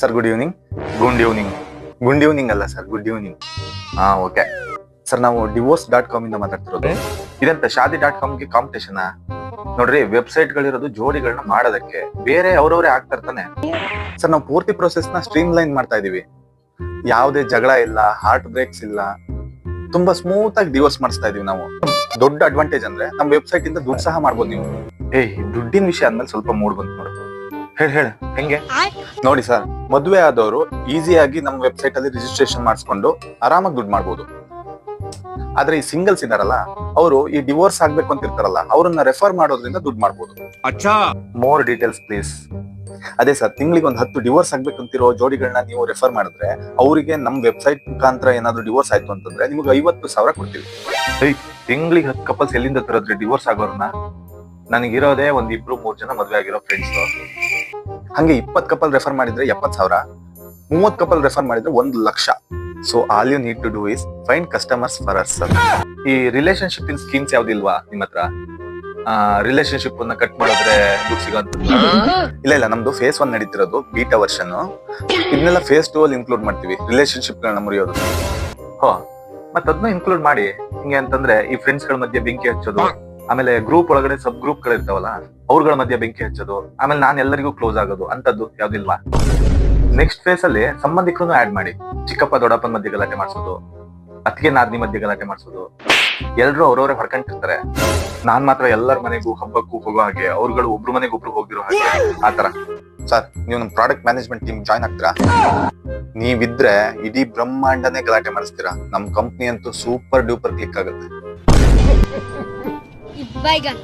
Sir good evening good evening good evening ಅಲ್ಲ sir good evening ಹಾ okay sir ನಾವು divorce dot com ಇಂದ ಮಾತಾಡ್ತಿರೋದು. ಇದಂತ ಶಾದಿ ಡಾಟ್ ಕಾಮ್ಗೆ ಕಾಂಪಿಟೇಷನ್ ನೋಡ್ರಿ ವೆಬ್ಸೈಟ್ ಗಳಿರೋದು ಜೋಡಿಗಳನ್ನ ಮಾಡೋದಕ್ಕೆ ಬೇರೆ ಅವ್ರವ್ರೆ ಆಗ್ತಾ ಇರ್ತಾನೆ. ಸರ್ ನಾವು ಪೂರ್ತಿ ಪ್ರೊಸೆಸ್ನ ಸ್ಟ್ರೀಮ್ ಲೈನ್ ಮಾಡ್ತಾ ಇದೀವಿ. ಯಾವುದೇ ಜಗಳ ಇಲ್ಲ ಹಾರ್ಟ್ ಬ್ರೇಕ್ಸ್ ಇಲ್ಲ. ತುಂಬಾ ಸ್ಮೂತ್ ಆಗಿ ಡಿವೋರ್ಸ್ ಮಾಡಿಸ್ತಾ ಇದೀವಿ ನಾವು. ದೊಡ್ಡ ಅಡ್ವಾಂಟೇಜ್ ಅಂದ್ರೆ ನಮ್ಮ ವೆಬ್ಸೈಟ್ ಇಂದ ದುಡ್ಡು ಸಹ ಮಾಡ್ಬೋದು ನೀವು. ಏಯ್ ದುಡ್ಡಿನ ವಿಷಯ ಅಂದ್ಮೇಲೆ ಸ್ವಲ್ಪ ಮೂಡ್ ಬಂತು ನೋಡು. ಹೇಳಿ ಹೇಳಿ ಹೆಂಗೆ? ನೋಡಿ ಸರ್ ಮದುವೆ ಆದವರು ಈಸಿಯಾಗಿ ನಮ್ಮ ವೆಬ್ಸೈಟ್ ಅಲ್ಲಿ ರಿಜಿಸ್ಟ್ರೇಷನ್ ಮಾಡಿಸ್ಕೊಂಡು ಆರಾಮಾಗಿ ದುಡ್ಡು ಮಾಡಬಹುದು ಆದ್ರೆ ಈ ಸಿಂಗಲ್ಸ್ ಇದಾರಲ್ಲ ಅವರು ಈ ಡಿವೋರ್ಸ್ ಆಗ್ಬೇಕು ಅಂತ ಇರ್ತಾರಲ್ಲ ಅವ್ರನ್ನ ರೆಫರ್ ಮಾಡೋದ್ರಿಂದ ದುಡ್ಡು ಮಾಡಬಹುದು ಅಚ್ಚಾ! ಮೋರ್ ಡೀಟೇಲ್ಸ್ ಪ್ಲೀಸ್ ಅದೇ ಸರ್ ತಿಂಗಳಿಗೆ ಒಂದು ಹತ್ತು ಡಿವೋರ್ಸ್ ಆಗ್ಬೇಕಂತಿರೋ ಜೋಡಿಗಳನ್ನ ನೀವು ರೆಫರ್ ಮಾಡಿದ್ರೆ ಅವರಿಗೆ ನಮ್ ವೆಬ್ಸೈಟ್ ಮುಖಾಂತರ ಏನಾದ್ರು ಡಿವೋರ್ಸ್ ಆಯ್ತು ಅಂತಂದ್ರೆ ನಿಮ್ಗೆ ಐವತ್ತು ಸಾವಿರ ಕೊಡ್ತೀವಿ. ತಿಂಗಳಿಗೆ ಹತ್ತು ಕಪಲ್ಸ್ ಎಲ್ಲಿಂದ ತರದ್ರೆ ಡಿವೋರ್ಸ್ ಆಗೋರ್ನ? ನನಗಿರೋದೇ ಒಂದ್ ಇಬ್ರು ಮೂರ್ ಜನ ಮದ್ವೆ ಆಗಿರೋ ಫ್ರೆಂಡ್ಸ್ ಹಂಗೆ ಇಪ್ಪತ್ ಕಪಲ್ ರೆಫರ್ ಮಾಡಿದ್ರೆ ಎಪ್ಪತ್ ಸಾವಿರ ಮೂವತ್ ಕಪಲ್ ರೆಫರ್ ಮಾಡಿದ್ರೆ ಒಂದ್ lakh. So all you need to do is find customers for us sir ಈ ರಿಲೇಶನ್ಶಿಪ್ ಇನ್ ಸ್ಕೀಮ್ಸ್ ಯಾವ್ದಿಲ್ವಾ ನಿಮ್ಮ ಹತ್ರ? ರಿಲೇಶನ್ಶಿಪ್ ಅನ್ನ ಕಟ್ ಮಾಡಿದ್ರೆ ದುಡ್ಡು ಸಿಗೋಂತ ಇಲ್ಲ ಇಲ್ಲ ನಮ್ದು ಫೇಸ್ ಒನ್ ನಡೀತಿರೋದು ಬೀಟಾ ವರ್ಷನ್ ಇದನ್ನೆಲ್ಲ ಫೇಸ್ ಟೂ ಅಲ್ಲಿ ಇನ್ಕ್ಲೂಡ್ ಮಾಡ್ತೀವಿ ರಿಲೇಶನ್ಶಿಪ್ ಗಳನ್ನ ಮುರಿಯೋದು. ಹೋ ಮತ್ತ ಅದನ್ನ ಇನ್ಕ್ಲೂಡ್ ಮಾಡಿ ಹಿಂಗೆ ಅಂತಂದ್ರೆ ಈ ಫ್ರೆಂಡ್ಸ್ಗಳ ಮಧ್ಯೆ ಬೆಂಕಿ ಹಚ್ಚೋದು ಆಮೇಲೆ ಗ್ರೂಪ್ ಒಳಗಡೆ ಸಬ್ ಗ್ರೂಪ್ಗಳು ಇರ್ತಾವಲ್ಲ ಅವ್ರಗಳ ಮಧ್ಯೆ ಬೆಂಕಿ ಹಚ್ಚೋದು, ಆಮೇಲೆ ನಾನು ಎಲ್ಲರಿಗೂ ಕ್ಲೋಸ್ ಆಗೋದು ಅಂತದ್ದು ಯಾವ್ದಿಲ್ಲ ನೆಕ್ಸ್ಟ್ ಫೇಸ್ ಅಲ್ಲಿ ಸಂಬಂಧಿಕರನ್ನು ಆಡ್ ಮಾಡಿ. ಚಿಕ್ಕಪ್ಪ, ದೊಡ್ಡಪ್ಪನ ಮಧ್ಯೆ ಗಲಾಟೆ ಮಾಡಿಸೋದು, ಅತ್ತಿಗೆ ನಾದಿನಿ ಮಧ್ಯೆ ಗಲಾಟೆ ಮಾಡಿಸೋದು. ಎಲ್ರು ಅವ್ರವ್ರೆ ಹೊಡ್ಕೊಂಡಿರ್ತಾರೆ ನಾನ್ ಮಾತ್ರ ಎಲ್ಲರ ಮನೆಗೂ, ಹಬ್ಬಕ್ಕೂ ಹೋಗೋ ಹಾಗೆ, ಅವ್ರುಗಳು ಒಬ್ರು ಮನೆಗೆ ಒಬ್ರು ಹೋಗಿರೋ ಹಾಗೆ ಆತರ ಸರ್, ನೀವು ನಮ್ ಪ್ರಾಡಕ್ಟ್ ಮ್ಯಾನೇಜ್ಮೆಂಟ್ ಟೀಮ್ ಜಾಯ್ನ್ ಆಗ್ತೀರಾ? ನೀವಿದ್ರೆ ಇಡೀ ಬ್ರಹ್ಮಾಂಡನೇ ಗಲಾಟೆ ಮಾಡಿಸ್ತೀರಾ? ನಮ್ ಕಂಪ್ನಿ ಅಂತೂ ಸೂಪರ್ ಡ್ಯೂಪರ್ ಕ್ಲಿಕ್ ಆಗುತ್ತೆ. Váy gân.